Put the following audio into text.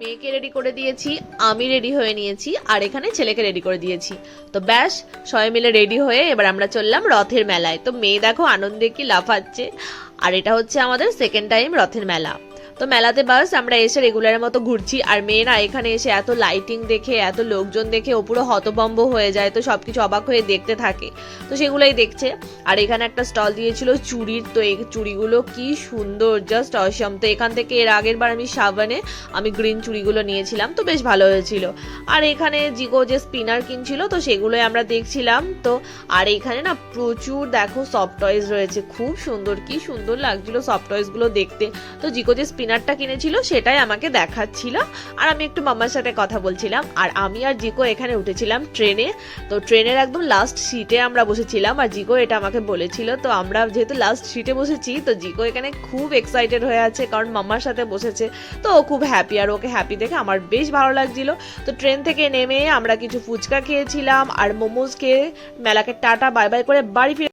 মেয়েকে রেডি করে দিয়েছি, আমি রেডি হয়ে নিয়েছি, আর এখানে ছেলেকে রেডি করে দিয়েছি। তো ব্যাস, সবাই মিলে রেডি হয়ে এবার আমরা চললাম রথের মেলায়। তো মেয়ে দেখো আনন্দে কি লাফাচ্ছে। আর এটা হচ্ছে আমাদের সেকেন্ড টাইম রথের মেলা। তো মেলাতে বাস, আমরা এসে রেগুলারের মতো ঘুরছি। আর মেয়েরা এখানে এসে এত লাইটিং দেখে, এত লোকজন দেখে, ও পুরো হতবম্ব হয়ে যায়। তো সবকিছু অবাক হয়ে দেখতে থাকে। তো সেগুলোই দেখছে। আর এখানে একটা স্টল দিয়েছিল চুড়ির। তো এই চুড়িগুলো কি সুন্দর জাস্ট অসম তো এখান থেকে এর আগের বার আমি সাবানে আমি গ্রিন চুড়িগুলো নিয়েছিলাম। তো বেশ ভালো হয়েছিল। আর এখানে জিগো যে স্পিনার কিনছিল, তো সেগুলোই আমরা দেখছিলাম। তো আর এখানে না প্রচুর দেখো সফট টয়েস রয়েছে। খুব সুন্দর, কি সুন্দর লাগছিল সফট টয়েসগুলো দেখতে। তো জিগো যে স্পিনারটা কিনেছিল, সেটাই আমাকে দেখাচ্ছিল। আর আমি একটু মাম্মার সাথে কথা বলছিলাম। আর আমি আর জিকো এখানে উঠেছিলাম ট্রেনে। তো ট্রেনের একদম লাস্ট সিটে আমরা বসেছিলাম, আর জিকো এটা আমাকে বলেছিল। তো আমরা যেহেতু লাস্ট সিটে বসেছি, তো জিকো এখানে খুব এক্সাইটেড হয়ে আছে, কারণ মাম্মার সাথে বসেছে। তো ও খুব হ্যাপি আর ওকে হ্যাপি দেখে আমার বেশ ভালো লাগছিল। তো ট্রেন থেকে নেমে আমরা কিছু ফুচকা খেয়েছিলাম, আর মোমোজ খেয়ে মেলাকে টাটা বাই বাই করে বাড়ি ফিরে